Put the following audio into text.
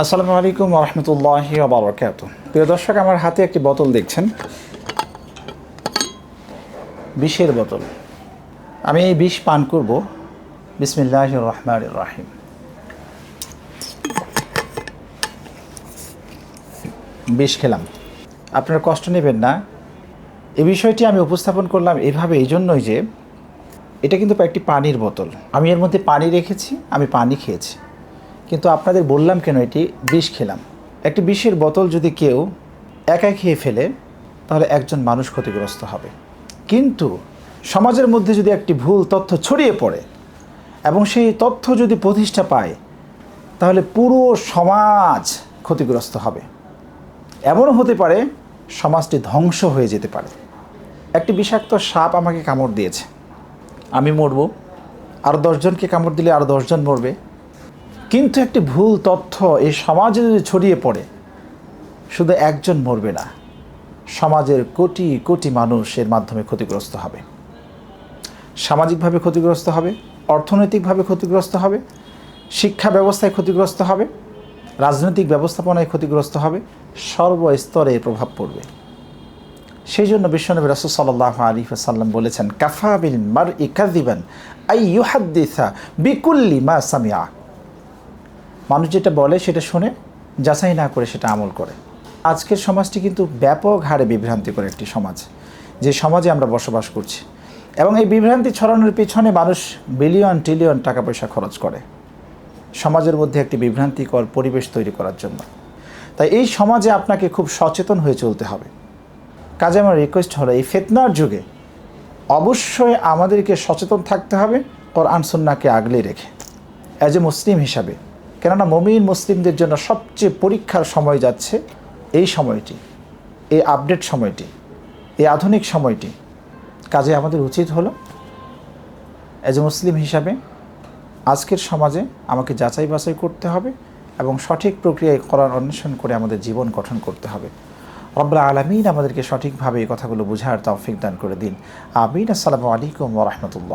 আসসালামু আলাইকুম রহমতুল্লাহ বারকাত প্রিয় দর্শক, আমার হাতে একটি বোতল দেখছেন। বিষের বোতল। আমি এই বিষ পান করব। বিসমিল্লাহ রহমান রাহিম। বিষ খেলাম। আপনারা কষ্ট নেবেন না। এই বিষয়টি আমি উপস্থাপন করলাম এভাবে, এই জন্যই যে এটা কিন্তু একটি পানির বোতল। আমি এর মধ্যে পানি রেখেছি, আমি পানি খেয়েছি। কিন্তু আপনাদের বললাম কেন এটি? বিষ খেলাম। একটি বিষের বোতল যদি কেউ একাই খেয়ে ফেলে, তাহলে একজন মানুষ ক্ষতিগ্রস্ত হবে। কিন্তু সমাজের মধ্যে যদি একটি ভুল তথ্য ছড়িয়ে পড়ে এবং সেই তথ্য যদি প্রতিষ্ঠা পায়, তাহলে পুরো সমাজ ক্ষতিগ্রস্ত হবে। এমনও হতে পারে সমাজটি ধ্বংস হয়ে যেতে পারে। একটি বিষাক্ত সাপ আমাকে কামড় দিয়েছে। আমি মরব। আরও দশজনকে কামড় দিলে আরও দশজন মরবে। কিন্তু একটি ভুল তথ্য এই সমাজে যদি ছড়িয়ে পড়ে, শুধু একজন মরবে না, সমাজের কোটি কোটি মানুষ এর মাধ্যমে ক্ষতিগ্রস্ত হবে। সামাজিকভাবে ক্ষতিগ্রস্ত হবে, অর্থনৈতিকভাবে ক্ষতিগ্রস্ত হবে, শিক্ষা ব্যবস্থায় ক্ষতিগ্রস্ত হবে, রাজনৈতিক ব্যবস্থাপনায় ক্ষতিগ্রস্ত হবে, সর্বস্তরে প্রভাব পড়বে। সেই জন্য বিশ্বনবী রাসুল সাল্লাহ আলী সাল্লাম বলেছেন, কাফা বিল মার ইকাদিবান আই ইউহাদ্দিসা বিকুল্লি মা সামিয়া মানুষ যেটা বলে সেটা শুনে, যাচাই না করে সেটা আমল করে। আজকের সমাজটি কিন্তু ব্যাপক হারে বিভ্রান্তিকর একটি সমাজ, যে সমাজে আমরা বসবাস করছি। এবং এই বিভ্রান্তি ছড়ানোর পিছনে মানুষ বিলিয়ন, ট্রিলিয়ন টাকা পয়সা খরচ করে। সমাজের মধ্যে একটি বিভ্রান্তিকর পরিবেশ তৈরি করার জন্য। তাই এই সমাজে আপনাকে খুব সচেতন হয়ে চলতে হবে। কাজে আমার রিকোয়েস্ট হলো, এই ফেতনার যুগে অবশ্যই আমাদেরকে সচেতন থাকতে হবে, কোরআন, সুন্নাকে আগলে রেখে। অ্যাজ এ মুসলিম হিসাবে কেননা মমিন মুসলিমদের জন্য সবচেয়ে পরীক্ষার সময় যাচ্ছে এই সময়টি, এই আপডেট সময়টি, এই আধুনিক সময়টি। কাজে আমাদের উচিত হলো অ্যাজ এ মুসলিম হিসাবে আজকের সমাজে আমাকে যাচাই বাছাই করতে হবে এবং সঠিক প্রক্রিয়ায় করার অন্বেষণ করে আমাদের জীবন গঠন করতে হবে। রব্লা আলমিন আমাদেরকে সঠিকভাবে এই কথাগুলো বোঝার তৌফিক দান করে দিন। আমিন। আসসালামু আলাইকুম ওরহমতুল্লাহ